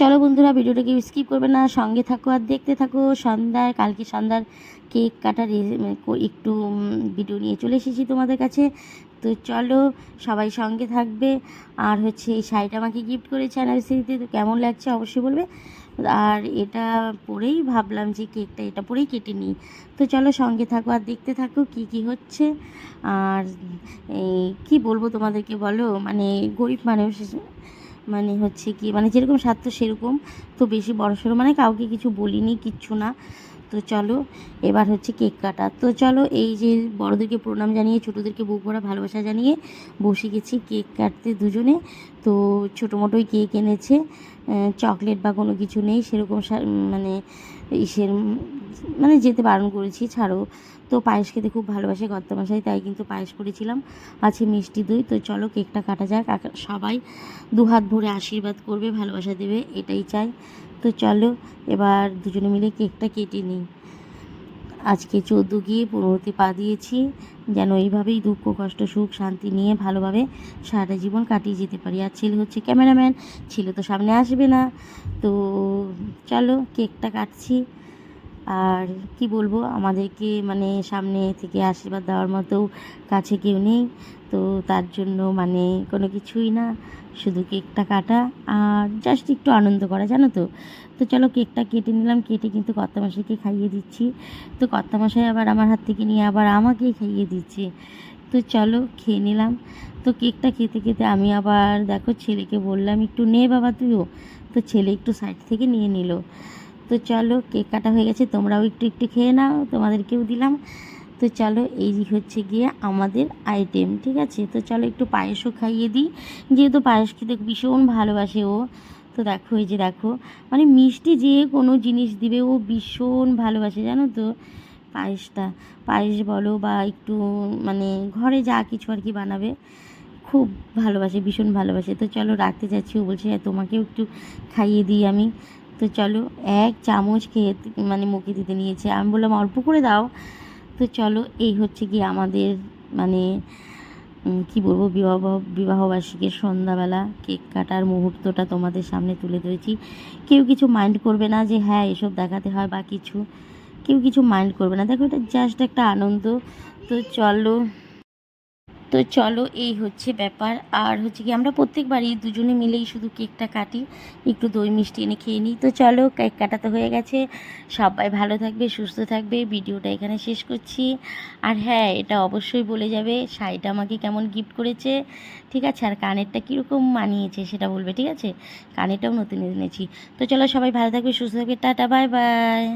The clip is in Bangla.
চলো বন্ধুরা ভিডিওটাকে স্কিপ করবে না। সঙ্গে থাকো আর দেখতে থাকো। সন্ধ্যার, কালকে সন্ধ্যার কেক কাটার একটু ভিডিও নিয়ে চলে এসেছি তোমাদের কাছে। তো চলো, সবাই সঙ্গে থাকবে। আর হচ্ছে এই শাড়িটা আমাকে গিফট করেছে অ্যানিভার্সারিতে তো কেমন লাগছে অবশ্যই বলবে। আর এটা পরেই ভাবলাম যে কেকটা এটা পরেই কেটে নিই। তো চলো সঙ্গে থাকো আর দেখতে থাকো কি কি হচ্ছে। আর কি বলব তোমাদেরকে বলো? মানে গরিব মানুষ মানে হচ্ছে কি মানে যেরকম স্বার্থ সেরকম। তো বেশি বড়সড় মানে কাউকে কিছু বলিনি, কিচ্ছু না। তো চলো, এবার হচ্ছে কেক কাটা। তো চলো, এই যে বড়োদেরকে প্রণাম জানিয়ে, ছোটোদেরকে বুক ভরা ভালোবাসা জানিয়ে বসে গেছি কেক কাটতে দুজনে। তো ছোটো মোটোই কেক এনেছে। চকলেট বা কোনো কিছু নেই, সেরকম মানে ইসের মানে যেতে বারণ করেছি, ছাড়ো। তো পায়েস খেতে খুব ভালোবাসে কর্তামশাই, তাই কিন্তু পায়েস করেছিলাম। আছে মিষ্টি দই, তো চলো কেকটা কাটা যাক। সবাই দু হাত ভরে আশীর্বাদ করবে, ভালোবাসা দেবে, এটাই চাই। তো চলো, এবার দুজনে মিলে কেকটা কেটে নিই। আজকে চোদ্দ গিয়ে পনেরোতে পা দিয়েছি। যেন এইভাবেই দুঃখ, কষ্ট, সুখ, শান্তি নিয়ে ভালোভাবে সারাটা জীবন কাটিয়ে যেতে পারি। আর ছেলে হচ্ছে ক্যামেরাম্যান, ছেলে তো সামনে আসবে না। তো চলো, কেকটা কাটছি। আর কি বলব, আমাদেরকে মানে সামনে থেকে আশীর্বাদ দেওয়ার মতো কাছে কেউ নেই। তো তার জন্য মানে কোনো কিছুই না, শুধু কেকটা কাটা আর জাস্ট একটু আনন্দ করা, জানো তো? তো চলো কেকটা কেটে নিলাম, কেটে কিন্তু কর্তামশাইকে খাইয়ে দিচ্ছি। তো কর্তামশাই আবার আমার হাত থেকে নিয়ে আবার আমাকেই খাইয়ে দিচ্ছে। তো চলো খেয়ে নিলাম। তো কেকটা খেতে খেতে আমি আবার দেখো ছেলেকে বললাম, একটু নে বাবা তুইও। তো ছেলে একটু সাইড থেকে নিয়ে নিল। তো চলো কেক কাটা হয়ে গেছে তোমরাও একটু একটু খেয়ে নাও তোমাদেরকেও দিলাম। তো চলো এই হচ্ছে গিয়ে আমাদের আইটেম ঠিক আছে? তো চলো একটু পায়েসও খাইয়ে দিই। যেহেতু পায়েস খেতে ভীষণ ভালোবাসে ও তো দেখো এই যে দেখো মানে মিষ্টি যে কোনো জিনিস দিবে ও ভীষণ ভালোবাসে জানো তো? পায়েসটা পায়েস বলো বা একটু মানে ঘরে যা কিছু আর কি বানাবে খুব ভালোবাসে ভীষণ ভালোবাসে। তো চলো রাখতে যাচ্ছি ও বলছে "হ্যাঁ, তোমাকেও একটু খাইয়ে দিই আমি। তো চলো এক চামচ খেয়ে মানে মুখে দিতে নিয়েছে। আমি বললাম, অল্প করে দাও। তো চলো, এই হচ্ছে কি আমাদের মানে কি বলব, বিবাহ, বিবাহবার্ষিকীর সন্ধ্যাবেলা কেক কাটার মুহূর্তটা তোমাদের সামনে তুলে ধরেছি। কেউ কিছু মাইন্ড করবে না যে হ্যাঁ এসব দেখাতে হয় বা কিছু। কেউ কিছু মাইন্ড করবে না। দেখো, এটা জাস্ট একটা আনন্দ। তো চলো তো চলো, এই হচ্ছে ব্যাপার। আর হচ্ছে কি, আমরা প্রত্যেকবারই দুজনে মিলেই শুধু কেকটা কাটি, একটু দই মিষ্টি এনে খেয়ে নিই। তো চলো, কেক কাটাতে হয়ে গেছে। সবাই ভালো থাকবে, সুস্থ থাকবে। ভিডিওটা এখানে শেষ করছি। আর হ্যাঁ এটা অবশ্যই বলে যাবে, শাড়িটা আমাকে কেমন গিফট করেছে, ঠিক আছে? আর কানেরটা কীরকম মানিয়েছে সেটা বলবে, ঠিক আছে? কানেরটাও নতুন এনেছি। তো চলো, সবাই ভালো থাকবে, সুস্থ থাকবে। Tata, bye bye.